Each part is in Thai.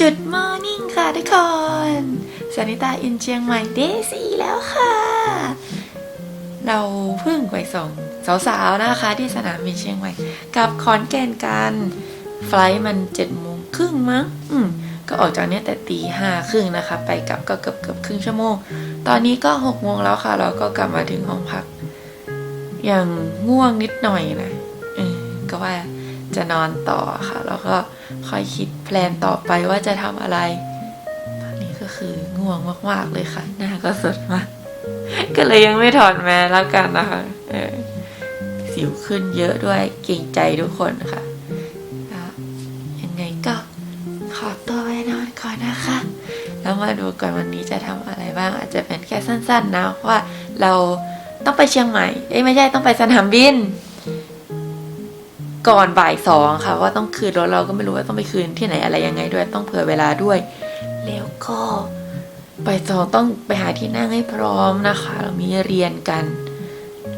จุดมอร์นิ่งค่ะทุกคนสานิตาอินเชียงใหม่เดซี่แล้วค่ะ เราเพิ่งไปส่งสาวๆนะคะ ที่สนามบินเชียงใหม่ กับขอนแก่นกันไฟล์มันเจ็ดโมงครึ่งมั้งอืมก็ออกจากเนี้ยแต่ตีห้าครึ่งนะคะ ไปกลับก็เกือบเกือบครึ่งชั่วโมง ตอนนี้ก็หกโมงแล้วค่ะ เราก็กลับมาถึงห้องพักอย่างง่วงนิดหน่อยนะเออก็ว่า จะนอนต่อค่ะ แล้วก็ค่อยคิดแพลนต่อไปว่าจะทำอะไร ตอนนี้ก็คือง่วงมาก ๆ เลยค่ะ หน้าก็สดมาก ก็เลยยังไม่ถอดแมสแล้วกันนะคะเออสิวขึ้นเยอะด้วยเกรงใจทุกคนค่ะยังไงก็ขอตัวไปนอนก่อนนะคะ แล้วมาดูก่อนวันนี้จะทำอะไรบ้าง อาจจะเป็นแค่สั้น ๆ นะว่าเราต้องไปเชียงใหม่ เอ้ยไม่ใช่ต้องไปสนามบิน ก่อนบ่ายสองค่ะว่าต้องคืนรถเราก็ไม่รู้ว่าต้องไปคืนที่ไหนอะไรยังไงด้วยต้องเผื่อเวลาด้วย แล้วก็บ่ายสองต้องไปหาที่นั่งให้พร้อมนะคะ เรามีเรียนกัน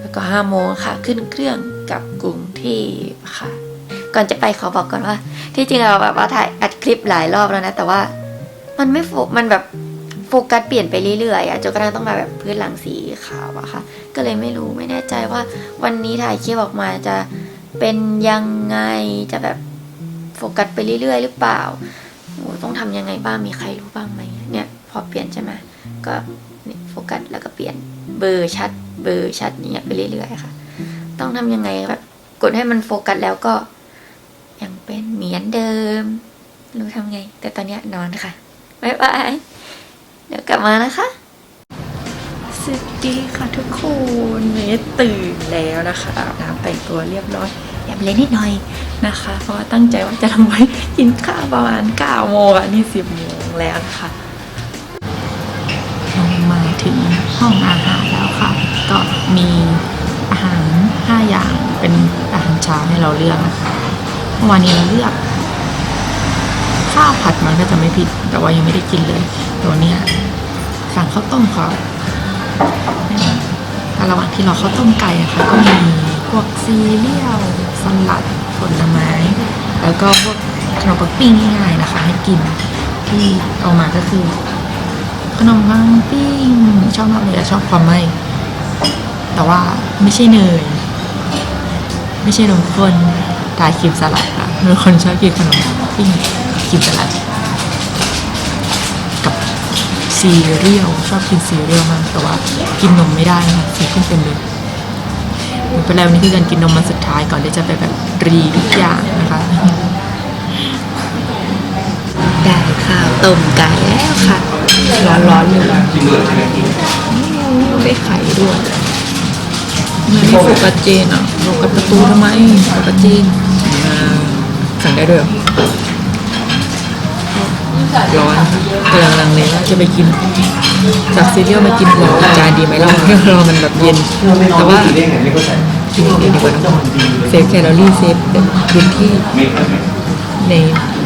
แล้วก็ห้าโมงค่ะขึ้นเครื่องกับกรุงเทพค่ะ ก่อนจะไปขอบอกก่อนว่า ที่จริงเราแบบว่าถ่ายอัดคลิปหลายรอบแล้วนะแต่ว่า มันไม่โฟมันแบบโฟกัสเปลี่ยนไปเรื่อยๆอะจนกระทั่งต้องมาแบบพื้นหลังสีขาวอะค่ะ ก็เลยไม่รู้ไม่แน่ใจว่า วันนี้ถ่ายคลิปออกมาจะ เป็นยังไงจะแบบโฟกัสไปเรื่อยๆ หรือเปล่าโอ้ต้องทำยังไงบ้างมีใครรู้บ้างไหมเนี่ย พอเปลี่ยนใช่ไหมก็โฟกัสแล้วก็เปลี่ยนเบอร์ชัด เบอร์ชัดเนี่ยไปเรื่อยๆค่ะ ต้องทำยังไงแบบกดให้มันโฟกัสแล้วก็ยังเป็นเหมือนเดิม รู้ทำไง แต่ตอนเนี้ยนอนค่ะบ๊ายบายเดี๋ยวกลับมานะคะ สวัสดีค่ะทุกคน เมย์ตื่นแล้วนะคะอาบน้ำแต่งตัวเรียบร้อยแอบเล่นนิดหน่อยนะคะ เพราะว่าตั้งใจว่าจะทำไว้กินข้าวประมาณ9โมงอะนี่10โมงแล้วนะคะเรามาถึงห้องอาหารแล้วค่ะ ก็มีอาหาร 5 อย่างเป็นอาหารเช้าให้เราเลือกนะคะเมื่อวานนี้เราเลือกข้าวผัดมันก็จะไม่ผิด แต่ว่ายังไม่ได้กินเลย ตัวเนี้ยสั่งข้าวต้ม ค่ะแต่ระหว่างที่เราข้าวต้มไก่อะค่ะก็มีพวกซีเรียลสลัดผลไม้ แล้วก็พวกขนมปังปิ้งง่ายๆนะคะ ให้กินที่เอามาก็คือขนมปังปิ้งชอบมากเลยชอบความไหมแต่ว่าไม่ใช่เนย ไม่ใช่นมข้นทาครีมสลัดค่ะเป็นคนชอบกินขนมปิ้งครีมสลัด ซีเรียลชอบกินซีเรียลมากแต่ว่ากินนมไม่ได้นะสีขึ้นเต็มเลยหมดไปแล้วนี่คือการกินนมมันสุดท้ายก่อนที่จะไปแบบรีทุกอย่างนะคะได้ข้าวต้มไก่แล้วค่ะ ร้อนๆเลยได้ไข่ด้วยทำไมไม่โฟกัสเจนอะโฟกัสประตูทำไมโฟกัสเจนอ่าสั่งได้ด้วยเห ร้อนกำลังลังเลว่าจะไปกินจากซีเรียลมากินหัวจานดีไหมล่ะรอมันแบบเย็นแต่ว่ากินอย่างเดีดีกว่าเซฟแคลอรี่เซฟพื้นที่ใน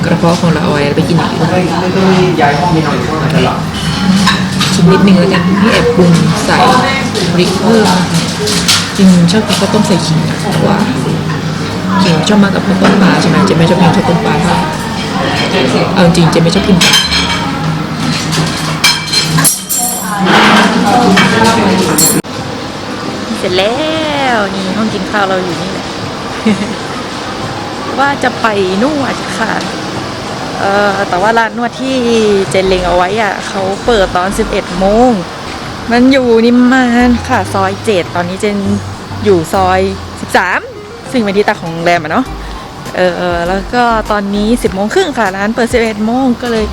กระเพาะของเราเอาไว้ไปกินอย่างอื่นย้ายห้องนี้หน่อยห้องไหนตลอดชิมนิดนึงแล้วกันพี่แอบปรุงใส่พริกเพิ่มจริงชอบกินข้าวต้มใส่ขิงนะแต่ว่าขิงชอบมากกับข้าวต้มปลาใช่ไหมเจะไม่ชอบกินข้าวต้มปลาเท่าไหร่ เอาจริงเจไม่ชอบกินปลาเสร็จแล้วนี่ห้องกินข้าวเราอยู่นี่แหละว่าจะไปนวดค่ะ เอ่อแต่ว่าร้านนวดที่เจนเลงเอาไว้อะเขาเปิดตอน 11 โมง มันอยู่นิมมานค่ะ ซอย 7 ตอนนี้เจนอยู่ซอย 13 ซึ่งเป็นที่ตั้งของโรงแรมอะเนาะ เออแล้วก็ตอนนี้ 10โมงครึ่งค่ะ ร้านเปิด 11โมงก็เลย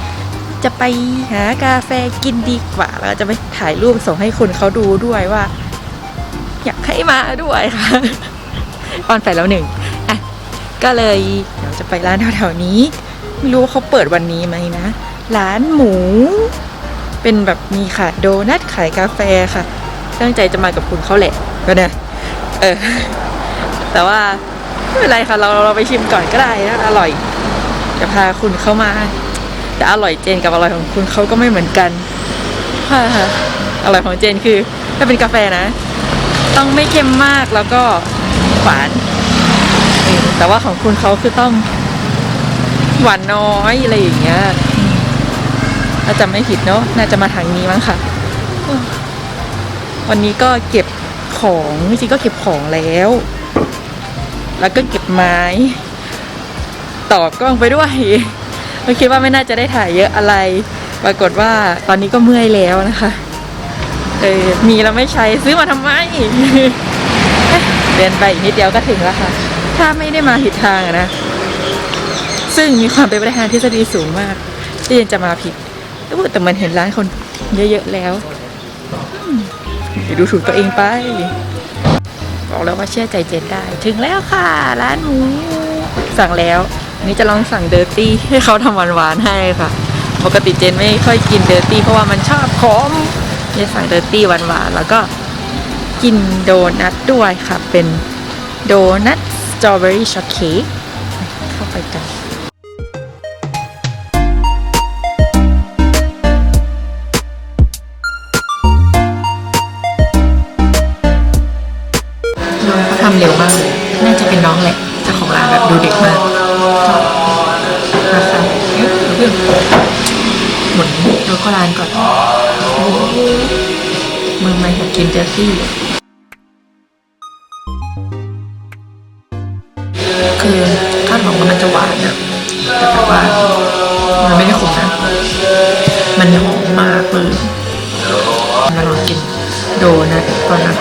จะไปหากาแฟกินดีกว่า แล้วจะไปถ่ายรูปส่งให้คนเขาดูด้วยว่า อยากให้มาด้วยค่ะออนไปแล้วหนึ่งอะก็เลยเดี๋ยวจะไปร้านแถวๆนี้ ไม่รู้ว่าเขาเปิดวันนี้ไหมนะ ร้านหมู เป็นแบบมีขายโดนัทขายกาแฟค่ะตั้งใจจะมากับคุณเขาแหละก็เนี่ยเออแต่ว่า ไม่เป็นไรค่ะเราเราไปชิมก่อนก็ได้นะอร่อยจะพาคุณเข้ามา แต่อร่อยเจนกับอร่อยของคุณเขาก็ไม่เหมือนกันค่ะอร่อยของเจนคือ ถ้าเป็นกาแฟนะ ต้องไม่เค็มมากแล้วก็หวานแต่ว่าของคุณเขาคือต้องหวานน้อยอะไรอย่างเงี้ยอืมถ้าจำไม่ผิดเนาะน่าจะมาทางนี้มั้งค่ะ วันนี้ก็เก็บของจริงก็เก็บของแล้ว แล้วก็เก็บไม้ ต่อกล้องไปด้วยก็คิดว่าไม่น่าจะได้ถ่ายเยอะอะไร ปรากฏว่าตอนนี้ก็เมื่อยแล้วนะคะเออมีแล้วไม่ใช้ซื้อมาทำไมเดินไปอีกนิดเดียวก็ถึงแล้วค่ะ ถ้าไม่ได้มาผิดทางนะ ซึ่งมีความเป็นไปได้ทางทฤษฎีสูงมากที่ยังจะมาผิดแต่มันเห็นร้านคนเยอะๆแล้วอืมเดี๋ยวดูถูกตัวเองไป บอกแล้วว่าเชื่อใจเจนได้ ถึงแล้วค่ะ ร้านหมูสั่งแล้วอันนี้จะลองสั่งเดอร์ตี้ให้เขาทำหวานๆให้ค่ะ ปกติเจนไม่ค่อยกินเดอร์ตี้เพราะว่ามันชอบขมจะสั่งเดอร์ตี้หวานๆแล้วก็กินโดนัทด้วยค่ะ เป็นโดนัทสตรอเบอรี่ช็อกเค้กเข้าไปกัน ดูเด็กมากนะคะเอ๊ะเพื่อนหมุนดูข้าวร้านก่อนมือใหม่หัดกินเจอซี่ คือคาดหวังว่ามันจะหวานนะแต่แบบว่ามันไม่ได้ขมนะ มันหอมมากเลยมาลองกินโดนัทก่อนนะ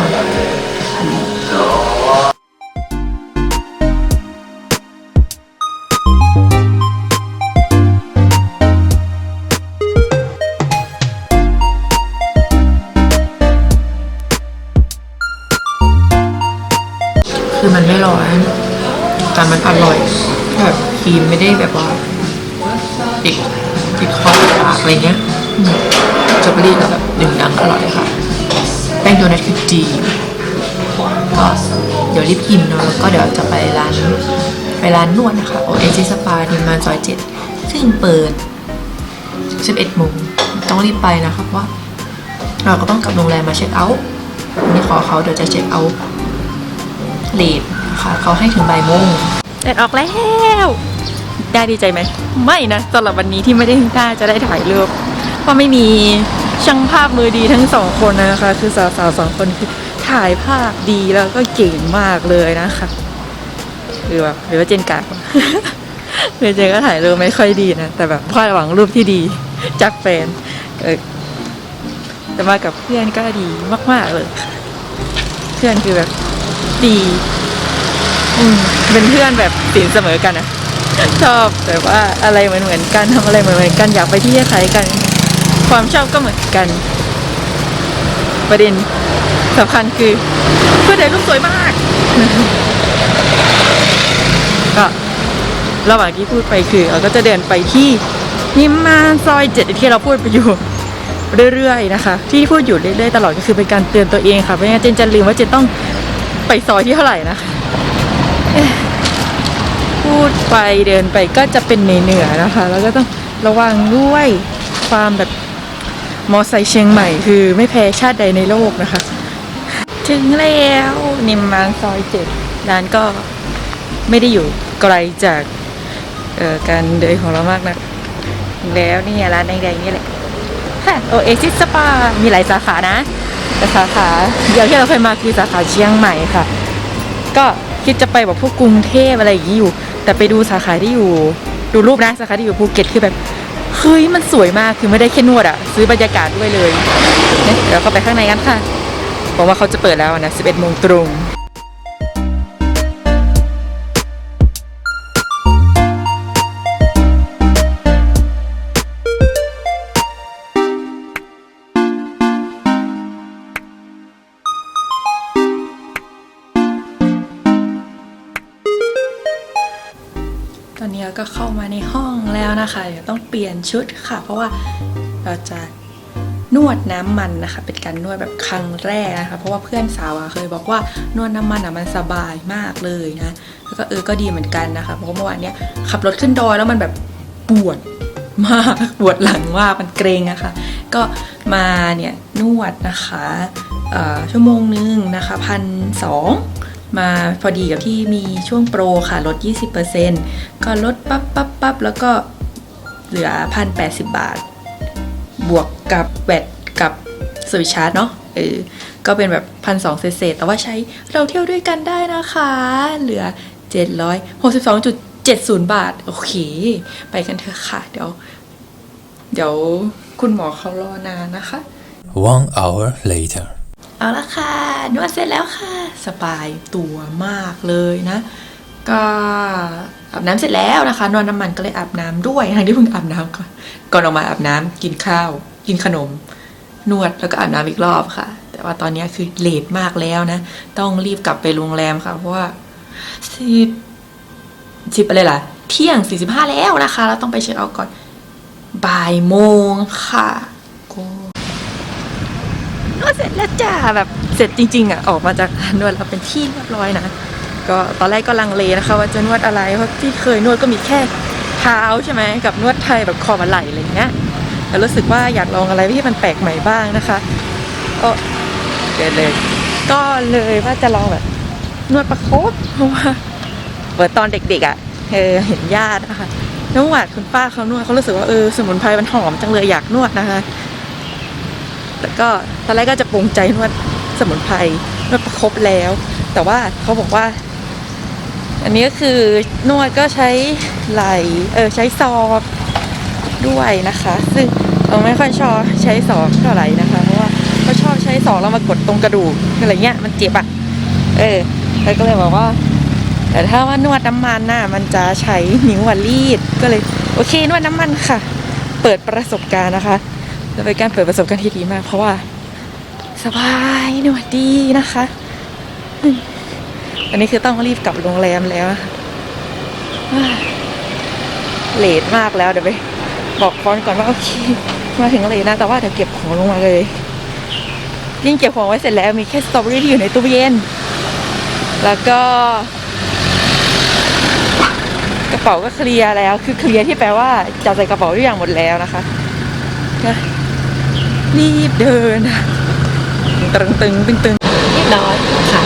นะคราะว่า เราก็ต้องกลับโรงแรมมาเช็คเอาท์วันนี้ขอเขาเดี๋ยวจะเช็คเอาท์เลทค่ะเขาให้ถึงบ่ายโมงแดดออกแล้วได้ดีใจไหม ไม่นะสำหรับวันนี้ที่ไม่ได้ได้จะได้ถ่ายรูปเพราะไม่มีช่างภาพมือดีทั้งสองคนนะคะ คือสาวๆสองคนคือถ่ายภาพดีแล้วก็เก่งมากเลยนะคะหรือแบบหรือว่าเจนกากเจนก็ถ่ายรูปไม่ค่อยดีนะ แต่แบบคาดหวังรูปที่ดีจากแฟนเออ แต่มากับเพื่อนก็ดีมาก ๆ เลยค่ะ เพื่อนคือแบบดีอืมเป็นเพื่อนแบบสินเสมอกันอะชอบแบบว่าอะไรเหมือนเหมือนๆกันทำอะไรเหมือนเหมือนๆกันอยากไปที่คล้ายกัน ความชอบก็เหมือนกัน ประเด็นสำคัญคือเพื่อนถ่ายรูปสวยมาก ก็ระหว่างที่พูดไปคือเราก็จะเดินไปที่นิมมานซอยเจ็ดที่เราพูดไปอยู่ เรื่อยๆนะคะ ที่พูดอยู่เรื่อยๆตลอดก็คือเป็นการเตือนตัวเองค่ะไม่งั้นเจนจะลืมว่าเจนต้องไปซอยที่เท่าไหร่นะคะเอ๊ะพูดไปเดินไปก็จะเป็นเหนือๆนะคะ แล้วก็ต้องระวังด้วยความแบบมอไซค์เชียงใหม่คือไม่แพ้ชาติใดในโลกนะคะ ถึงแล้วนิมมานซอยเจ็ดร้านก็ไม่ได้อยู่ไกลจากเอ่อการเดินของเรามากนะแล้วนี่ร้านแดงๆนี่แหละ ค่ะโอเอซิสสปา มีหลายสาขานะแต่สาขาเดียวที่เราเคยมาคือสาขาเชียงใหม่ค่ะ ก็คิดจะไปแบบพวกกรุงเทพอะไรอย่างนี้อยู่ แต่ไปดูสาขาที่อยู่ ดูรูปนะสาขาที่อยู่ภูเก็ตคือแบบเฮ้ยมันสวยมากคือไม่ได้แค่นวดอะซื้อบรรยากาศด้วยเลยเนี่ยเดี๋ยวเราเข้าไปข้างในกันค่ะบอกว่าเขาจะเปิดแล้วนะ 11โมงตรง ตอนนี้ก็เข้ามาในห้องแล้วนะคะเดี๋ยวต้องเปลี่ยนชุดค่ะ เพราะว่าเราจะนวดน้ำมันนะคะ เป็นการนวดแบบครั้งแรกนะคะ เพราะว่าเพื่อนสาวเคยบอกว่านวดน้ำมันอะมันสบายมากเลยนะแล้วก็เออก็ดีเหมือนกันนะคะเพราะว่าเมื่อวานเนี้ยขับรถขึ้นดอยแล้วมันแบบปวดมากปวดหลังมากมันเกรงอะคะก็มาเนี่ยนวดนะคะชั่วโมงนึงนะคะพันสอง มาพอดีกับที่มีช่วงโปรค่ะลด 20%ก็ลดปั๊บปั๊บปั๊บแล้วก็เหลือพันแปดสิบบาท บวกกับแวดกับสวิชาร์จเนาะเออก็เป็นแบบพันสองเศษแต่ว่าใช้เราเที่ยวด้วยกันได้นะคะ เหลือ 762.70 บาท โอเค ไปกันเถอะค่ะ เดี๋ยว เดี๋ยวคุณหมอเขารอนานนะคะ One hour later. เอาละค่ะนวดเสร็จแล้วค่ะ สบายตัวมากเลยนะ ก็อาบน้ำเสร็จแล้วนะคะนวดน้ำมันก็เลยอาบน้ำด้วยทั้งที่เพิ่งอาบน้ำก่อนก่อนออกมาอาบน้ำกินข้าว กินขนม นวดแล้วก็อาบน้ำอีกรอบค่ะ แต่ว่าตอนนี้คือเลทมากแล้วนะ ต้องรีบกลับไปโรงแรมค่ะ เพราะว่าสิบสิบอะไรล่ะ เที่ยงสี่สิบห้าแล้วนะคะ เราต้องไปเช็คเอาท์ก่อนบ่ายโมงค่ะ ร็จแล้วจ้าแบบเสร็จจริง ๆอะออกมาจากร้านนวดแล้วเป็นที่เรียบร้อยนะก็ตอนแรกก็ลังเลนะคะว่าจะนวดอะไรเพราะที่เคยนวดก็มีแค่เท้าใช่ไหมกับนวดไทยแบบคอมาไหลอะไรเงี้ยแต่รู้สึกว่าอยากลองอะไรที่มันแปลกใหม่บ้างนะคะก็เกิดเลย ก็เลยว่าจะลองแบบนวดประคบเพราะว่าเปิดตอนเด็กๆอะเออเห็นญาตินะคะนวดคุณป้าเขานวดเขารู้สึกว่าเออสมุนไพรมันหอมจังเลยอยากนวดนะคะ แล้วก็ตอนแรกก็จะปรุงใจนวดสมุนไพรนวดประคบแล้ว แต่ว่าเขาบอกว่า อันนี้ก็คือนวดก็ใช้ไหลเออใช้ซอกด้วยนะคะ ซึ่งเราไม่ค่อยชอบใช้ศอกเท่าไหร่นะคะ เพราะว่าเขาชอบใช้ศอกแล้วมากดตรงกระดูกอะไรเงี้ยมันเจ็บอะเออแล้วก็เลยบอกว่า แต่ถ้าว่านวดน้ำมันน่ะมันจะใช้นิ้วอะรีดก็เลย โอเค นวดน้ำมันค่ะ เปิดประสบการณ์นะคะ จะเป็นการเปิดประสบการณ์ที่ดีมาก เพราะว่าสบายหนวดดีนะคะอันนี้คือต้องรีบกลับโรงแรมแล้วเลทมากแล้วเดี๋ยวไปบอกฟอนก่อนว่าโอเคมาถึงเลทนะแต่ว่าเดี๋ยวเก็บของลงมาเลยยิ่งเก็บของไว้เสร็จแล้วมีแค่สตรอเบอรี่ที่อยู่ในตู้เย็น แล้วก็ กระเป๋าก็เคลียร์แล้ว คือเคลียร์ที่แปลว่าจัดใส่กระเป๋าทุกอย่างหมดแล้วนะคะ รีบเดินตึงตึงตึงตึงเรียบร้อยค่ะ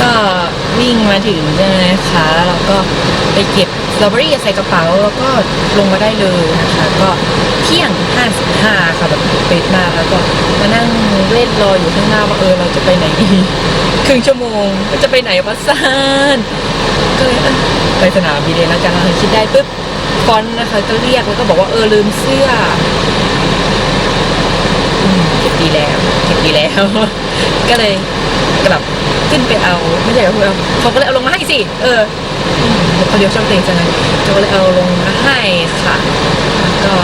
ก็วิ่งมาถึงใช่ไหมคะแล้วเราก็ไปเก็บสตรอเบอรี่ใส่กระเป๋าแล้วก็ลงมาได้เลยนะคะ ก็เที่ยง 55 ค่ะแบบเป๊ะมากแล้วก็มานั่งเล่นรออยู่ข้างหน้าว่าเออเราจะไปไหนดีครึ่งชั่วโมงจะไปไหนวะซานก็เลยไปสนามบินเลยแล้วกันคิดได้ปุ๊บ ฟอนต์นะคะก็เรียกแล้วก็บอกว่าเออลืมเสื้อเก็บดีแล้วเก็บดีแล้ว ก็เลยกลับขึ้นไปเอาไม่ใช่เขาเอาเขาก็เลยเอาลงมาให้สิเออเขาเรียกชอบเต็งจังเลยเขาก็เลยเอาลงมาให้ค่ะก็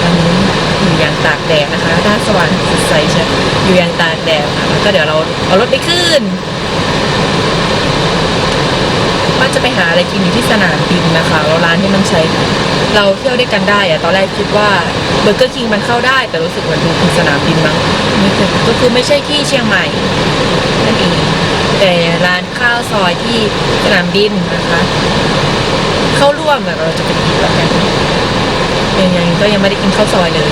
ตอนนี้อยู่อย่างตากแดดนะคะด้านสว่างสดใสใช่อยู่อย่างตากแดดค่ะก็เดี๋ยวเราเอารถไปขึ้น ว่าจะไปหาอะไรกินอยู่ที่สนามบินนะคะแล้วร้านที่มันใช้ เราเที่ยวด้วยกันได้อะตอนแรกคิดว่าเบอร์เกอร์คิงมันเข้าได้ แต่รู้สึกเหมือนดูคือสนามบินมั้งไม่ใช่ก็คือไม่ใช่ที่เชียงใหม่นั่นเองแต่ร้านข้าวซอยที่สนามบินนะคะ เข้าร่วมเราจะไปกินแล้วกันยังยังก็ยังไม่ได้กินข้าวซอยเลย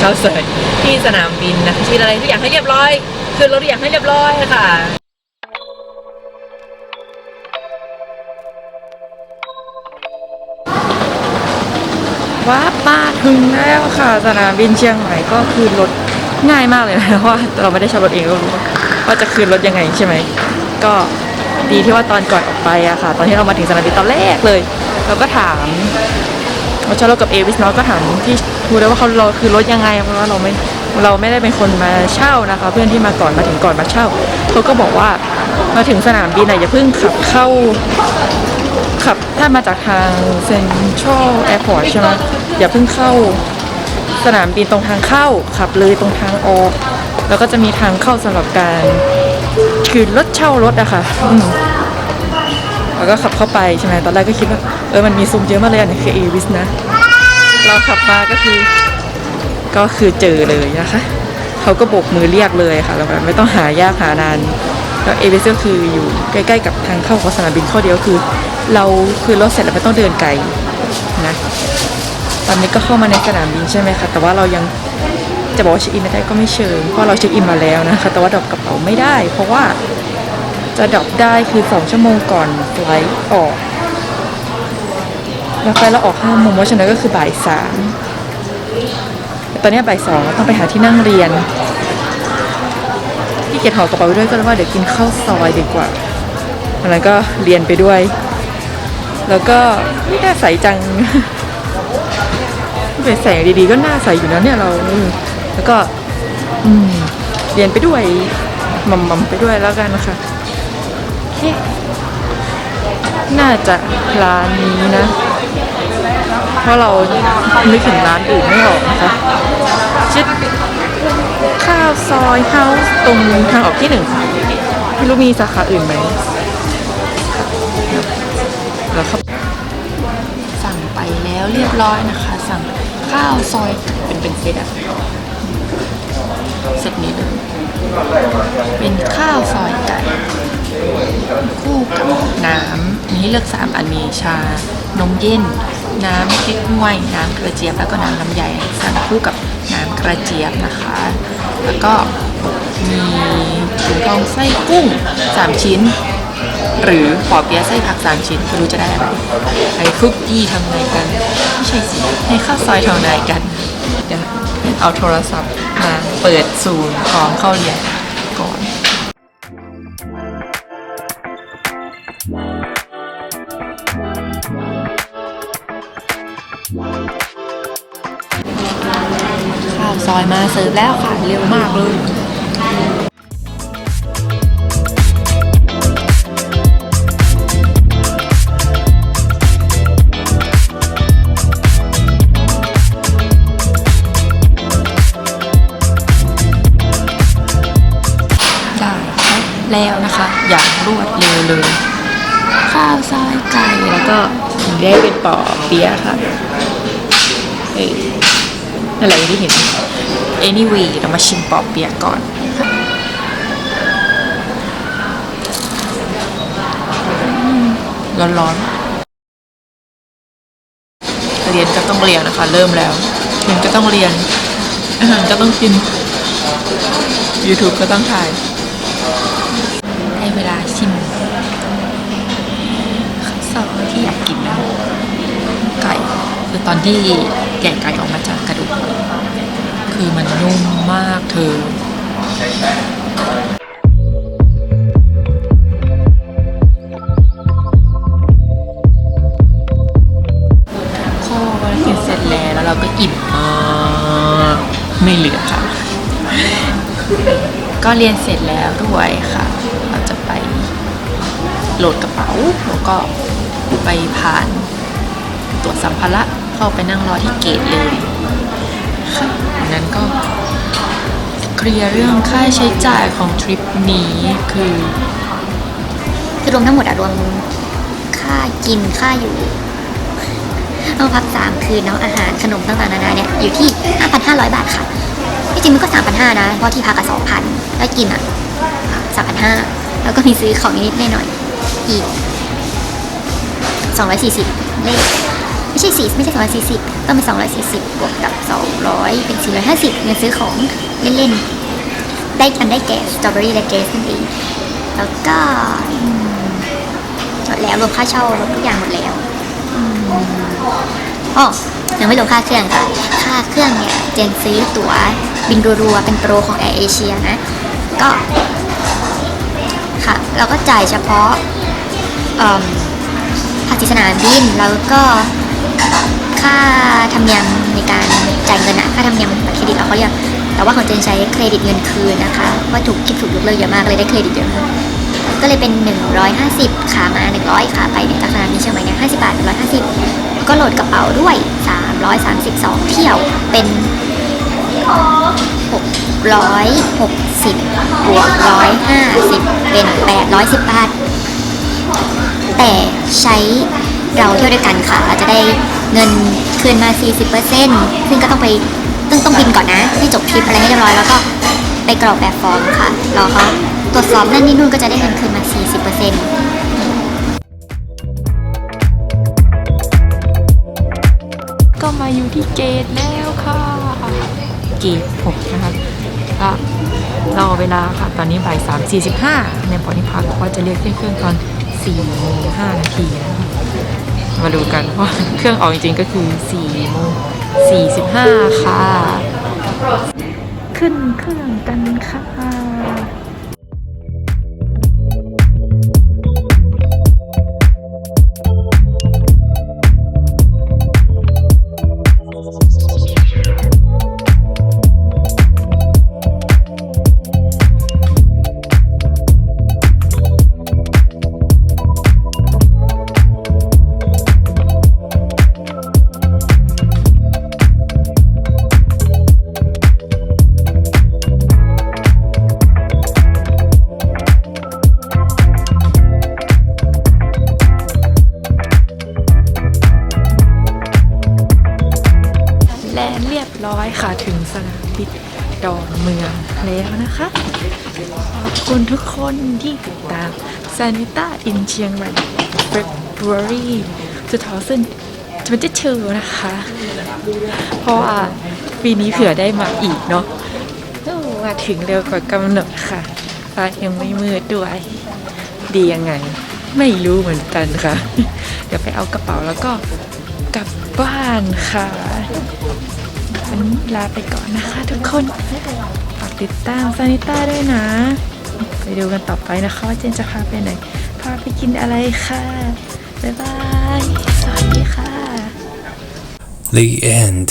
ข้าวซอยที่สนามบินนะคะที่อะไรทุกอย่างให้เรียบร้อยคือเราทุกอย่างให้เรียบร้อยค่ะ ว้าบมาถึงแล้วค่ะสนามบินเชียงใหม่ก็คือรถง่ายมากเลยนะเพราะว่าเราไม่ได้เช่ารถเองก็รู้ว่าจะคืนรถยังไงใช่ไหมก็ดีที่ว่าตอนก่อนออกไปอะค่ะ ตอนที่เรามาถึงสนามบินตอนแรกเลย เราก็ถามเราเช่ารถกับเอวิสเนาะก็ถามที่ดูเลยว่าเขาเราคือรถยังไงเพราะว่าเราไม่เราไม่ได้เป็นคนมาเช่านะคะ เพื่อนที่มาก่อนมาถึงก่อนมาเช่าเขาก็บอกว่ามาถึงสนามบินอะอย่าเพิ่งขับเข้า ขับถ้ามาจากทางเซ็นทรัลแอร์พอร์ตใช่ไหมอย่าเพิ่งเข้าสนามบินตรงทางเข้าขับเลยตรงทางออก แล้วก็จะมีทางเข้าสำหรับการคือรถเช่ารถอะค่ะอืแล้วก็ขับเข้าไปใช่ไหมตอนแรกก็คิดว่าเออมันมีซุ้มเยอะมากเลยอันนี้คือเอวิสนะ เราขับมาก็คือ ก็คือเจอเลยนะคะเขาก็โบกมือเรียกเลยค่ะแล้วแบบไม่ต้องหายากหานานแล้วเอเวก็คืออยู่ใกล้ ๆ กับทางเข้าของสนามบินข้อเดียวคือ เราคือรถเสร็จแล้วไม่ต้องเดินไกลนะตอนนี้ก็เข้ามาในสนามบินใช่ไหมคะแต่ว่าเรายังจะบอกว่าเช็คอินไม่ได้ก็ไม่เชิงเพราะเราเช็คอินมาแล้วนะคะแต่ว่าดรอปกระเป๋าไม่ได้ เพราะว่าจะดรอปได้คือสองชั่วโมงก่อนไฟล์ออกแล้วไฟเราออกห้าโมงเพราะฉะนั้นก็คือบ่ายสามตอนนี้บ่ายสองต้องไปหาที่นั่งเรียนพี่เกียรห่อกระเป๋าด้วยก็เลยว่าเดี๋ยวกินข้าวซอยดีกว่าแล้วก็เรียนไปด้วย แล้วก็ไม่น่าใสจังเป็นแสงดีๆก็น่าใสอยู่นะเนี่ยเราแล้วก็เรียนไปด้วยมัมมัมไปด้วยแล้วกันนะคะโอเคน่าจะร้านนี้นะ เพราะเรานึกถึงร้านอื่นไม่ออกนะคะชิดข้าวซอยเฮาส์ตรงทางออกที่หนึ่งไม่รู้มีสาขาอื่นไหม แล้วเรียบร้อยนะคะ สั่งข้าวซอยเป็นเป็นเซตอะเซตนี้เลยเป็นข้าวซอยไก่คู่กับน้ำมีให้เลือกสามอันมีชานมเย็น น้ำเก๊กฮวยน้ำกระเจี๊ยบแล้วก็น้ำลำไยสั่งคู่กับน้ำกระเจี๊ยบนะคะ แล้วก็มีถุงทองไส้กุ้งสามชิ้น หรือปอเปี๊ยะไส้ผักสามชิ้นไม่รู้จะได้อะไรไอ้คุกกี้ทำไงกันไม่ใช่สิให้ข้าวซอยทำไงกันเดี๋ยวเอาโทรศัพท์มาเปิดศูนย์ของเข้าเรียนก่อนข้าวซอยมาเสิร์ฟแล้วค่ะ เร็วมากเลย อย่างรวดเร็วเลย ข้าวซอยไก่แล้วก็ได้เป็นปอเปี๊ยะค่ะเอ้ยนั่นแหละอย่างที่เห็น anyway เรามาชิมปอเปี๊ยะก่อนค่ะอืมร้อนๆ เรียนก็ต้องเรียนนะคะ เริ่มแล้วเรียนก็ต้องเรียนอาหารก็ต้องกิน YouTube ก็ต้องถ่าย ให้เวลาชิมข้าวซอยที่อยากกินนะไก่ คือตอนที่แกะไก่ออกมาจากกระดูก คือมันนุ่มมากเธอข้อกินเสร็จแล้วแล้วเราก็อิ่มมากไม่เหลือค่ะ ก็เรียนเสร็จแล้วด้วยค่ะ เราจะไปโหลดกระเป๋าแล้วก็ไปผ่านตรวจสัมภาระ เข้าไปนั่งรอที่เกตเลยค่ะดังนั้นก็เคลียร์เรื่องค่าใช้จ่ายของทริปนี้คือคือรวมทั้งหมดอะรวมค่ากินค่าอยู่เอาพักสามคืนเนาะอาหารขนมต่างๆนานาเนี่ยอยู่ที่ 5,500 บาทค่ะที่จริงมันก็ 3,500 นะ เพราะที่พักอะ2,000 แล้วกินอะ3,500 แล้วก็มีซื้อของนิดๆหน่อยๆอีก 240 เลข ไม่ใช่สี่ไม่ใช่240ต้องเป็น240บบวกกับ200เป็น450เงินซื้อของเล่นๆได้กันได้แก่สตรอเบอรี่และเกสนั่นเองแล้วก็หมดแล้วรวมค่าเช่ารวมทุกอย่างหมดแล้วอ๋อยังไม่รวมค่าเครื่องค่ะ ค่าเครื่องเนี่ยเจนซื้อตั๋วบินรัวๆเป็นโปรของ Air Asia นะ ก็ ค่ะ เราก็จ่ายเฉพาะภาษีสนามบินแล้วก็ ค่าธรรมเนียมในการจ่ายเงินอะค่าธรรมเนียมบัตรเครดิตเอาเขาเรียก แต่ว่าของเจนใช้เครดิตเงินคืนนะคะเพราะถูกคิดถูกยกเลิกเยอะมากเลยได้เครดิตเยอะมากก็เลยเป็น 150ขามา 100ขาไปในจากสนามบินเชียงใหมเนี่ย50 บาทเป็น150 ก็โหลดกระเป๋าด้วย 332 เที่ยวเป็น 660 บวก 150 เป็น 810 บาท แต่ใช้เราเที่ยวด้วยกันค่ะ เราจะได้ เงินคืนมา 40%ซึ่งก็ต้องไปต้องต้องบินก่อนนะ ให้จบทริปอะไรให้เรียบร้อยแล้วก็ไปกรอกแบบฟอร์มค่ะ รอเขาตรวจสอบนั่นนี่นู่นก็จะได้เงินคืนมา 40%ก็มาอยู่ที่เกตแล้วค่ะ เกตหกนะคะก็รอเวลาค่ะ ตอนนี้บ่ายสามสี่สิบห้าในพอที่พักเขาจะเรียกเครื่องตอนสี่โมงห้านาทีนะคะ มาดูกันว่าเครื่องออกจริงๆก็คือ4โมง45 ค่ะ ขึ้นเครื่องกันค่ะและ นะคะ ขอบคุณทุกคนที่ติดตาม Sanita in เชียงใหม่ February 2022นะคะ เพราะว่าปีนี้เผื่อได้มาอีกเนาะมาถึงเร็วกว่ากำหนดค่ะฟ้ายังไม่มืดด้วย ดียังไง ไม่รู้เหมือนกันค่ะ เดี๋ยวไปเอากระเป๋าแล้วก็กลับบ้านค่ะวันนี้ลาไปก่อนนะคะทุกคน ติดตามซานิต้าด้วยนะ ไปดูกันต่อไปนะคะว่าเจนจะพาไปไหน พาไปกินอะไรค่ะ บ๊ายบาย สวัสดีค่ะ The end.